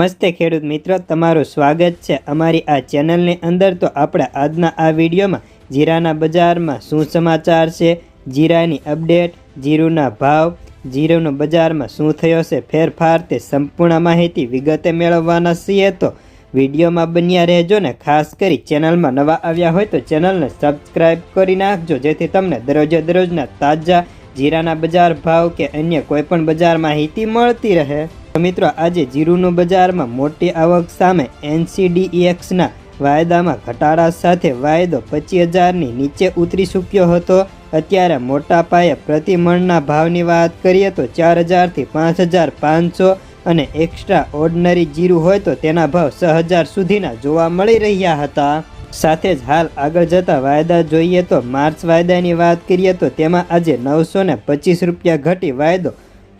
નમસ્તે ખેડૂત મિત્રો, તમારું સ્વાગત છે અમારી આ ચેનલની અંદર. તો આપણે આજના આ વિડીયોમાં જીરાના બજારમાં શું સમાચાર છે, જીરાની અપડેટ, જીરુના ભાવ, જીરુનો બજારમાં શું થયો છે, ફેરફાર તે સંપૂર્ણ માહિતી વિગતે મેળવવાના છીએ. તો વિડીયોમાં બન્યા રહેજો ને, ખાસ કરી ચેનલમાં નવા આવ્યા હોય તો ચેનલને સબસ્ક્રાઈબ કરી નાખજો, જેથી તમને દરરોજે દરરોજના તાજા જીરાના બજાર ભાવ કે અન્ય કોઈપણ બજાર માહિતી મળતી રહે. મિત્રો, આજે જીરુનું બજારમાં મોટી આવક સામે એનસીડીએક્સના વાયદામાં ઘટાડા સાથે વાયદો પચીસ હજારની નીચે ઉતરી ચૂક્યો હતો. અત્યારે મોટા પાયે પ્રતિ મણના ભાવની વાત કરીએ તો ચાર હજારથી પાંચ હજાર પાંચસો અને એક્સ્ટ્રા ઓર્ડનરી જીરું હોય તો તેના ભાવ છ હજાર સુધીના જોવા મળી રહ્યા હતા. સાથે જ હાલ આગળ જતા વાયદા જોઈએ તો માર્ચ વાયદાની વાત કરીએ તો તેમાં આજે નવસો ને પચીસ રૂપિયા ઘટી વાયદો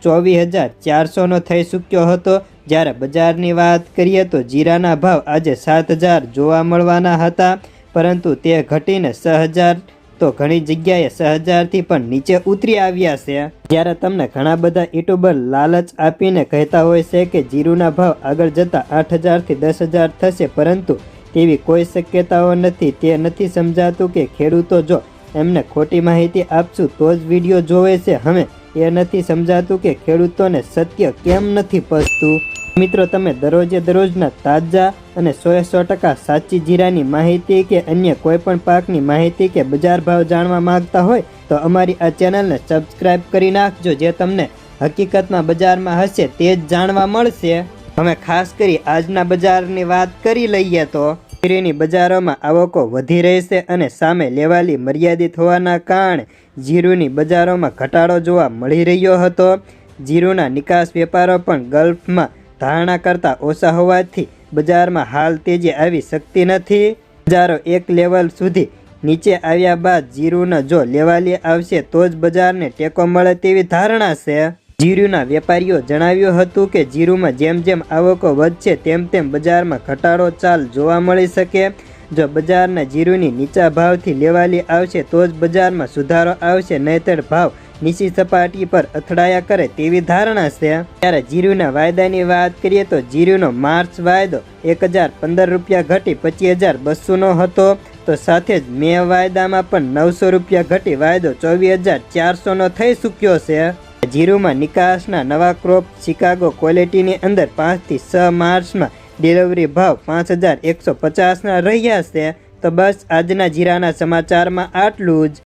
ચોવીસ હજાર ચારસોનો થઈ ચૂક્યો હતો. જ્યારે બજારની વાત કરીએ તો જીરાના ભાવ આજે સાત હજાર જોવા મળવાના હતા. પરંતુ તે ઘટીને છ હજાર, તો ઘણી જગ્યાએ છ હજારથી પણ નીચે ઉતરી આવ્યા છે. જ્યારે તમને ઘણા બધા યુટ્યુબર લાલચ આપીને કહેતા હોય છે કે જીરુના ભાવ આગળ જતાં આઠ હજારથી દસ હજાર થશે, પરંતુ તેવી કોઈ શક્યતાઓ નથી. તે નથી સમજાતું કે ખેડૂતો જો એમને ખોટી માહિતી આપશું, તો જ વીડિયો જોવે છે. હવે એ નથી સમજાતું કે ખેડૂતોને સત્ય કેમ નથી પસતું. મિત્રો, તમે દરરોજે દરરોજના તાજા અને સો સો ટકા સાચી જીરાની માહિતી કે અન્ય કોઈપણ પાકની માહિતી કે બજાર ભાવ જાણવા માંગતા હોય તો અમારી આ ચેનલને સબસ્ક્રાઇબ કરી નાખજો જે તમને હકીકતમાં બજારમાં હશે તે જ જાણવા મળશે. હવે ખાસ કરી આજના બજારની વાત કરી લઈએ તો જીરીની બજારોમાં આવકો વધી રહેશે અને સામે લેવાલી મર્યાદિત હોવાના કારણે જીરુની બજારોમાં ઘટાડો જોવા મળી રહ્યો હતો. જીરુના નિકાસ વેપારો પણ ગલ્ફમાં ધારણા કરતાં ઓછા હોવાથી બજારમાં હાલ તેજી આવી શકતી નથી. બજારો એક લેવલ સુધી નીચે આવ્યા બાદ જીરુનો જો લેવાલી આવશે તો જ બજારને ટેકો મળે તેવી ધારણા છે. જીરુના વેપારીઓ જણાવ્યું હતું કે જીરુમાં જેમ જેમ આવકો વધશે, તેમ તેમ બજારમાં ઘટાડો ચાલ જોવા મળી શકે. જો બજારના જીરુની નીચા ભાવથી લેવાલી આવશે, તો જ બજારમાં સુધારો આવશે, નહીતર ભાવ નીચી સપાટી પર અથડાયા કરે તેવી ધારણા છે. ત્યારે જીરુના વાયદાની વાત કરીએ તો જીરુનો માર્ચ વાયદો એક હજાર પંદર રૂપિયા ઘટી પચીસ હજાર બસોનો હતો. તો સાથે જ મે વાયદામાં પણ નવસો રૂપિયા ઘટી વાયદો ચોવીસ હજાર ચારસોનો થઈ ચૂક્યો છે. જીરુમાં નિકાસના નવા ક્રોપ શિકાગો ક્વોલિટીની અંદર પાંચથી છ માર્ચમાં ડિલિવરી ભાવ પાંચ હજાર એકસો પચાસના રહ્યા છે. તો બસ આજના જીરાના સમાચારમાં આટલું જ.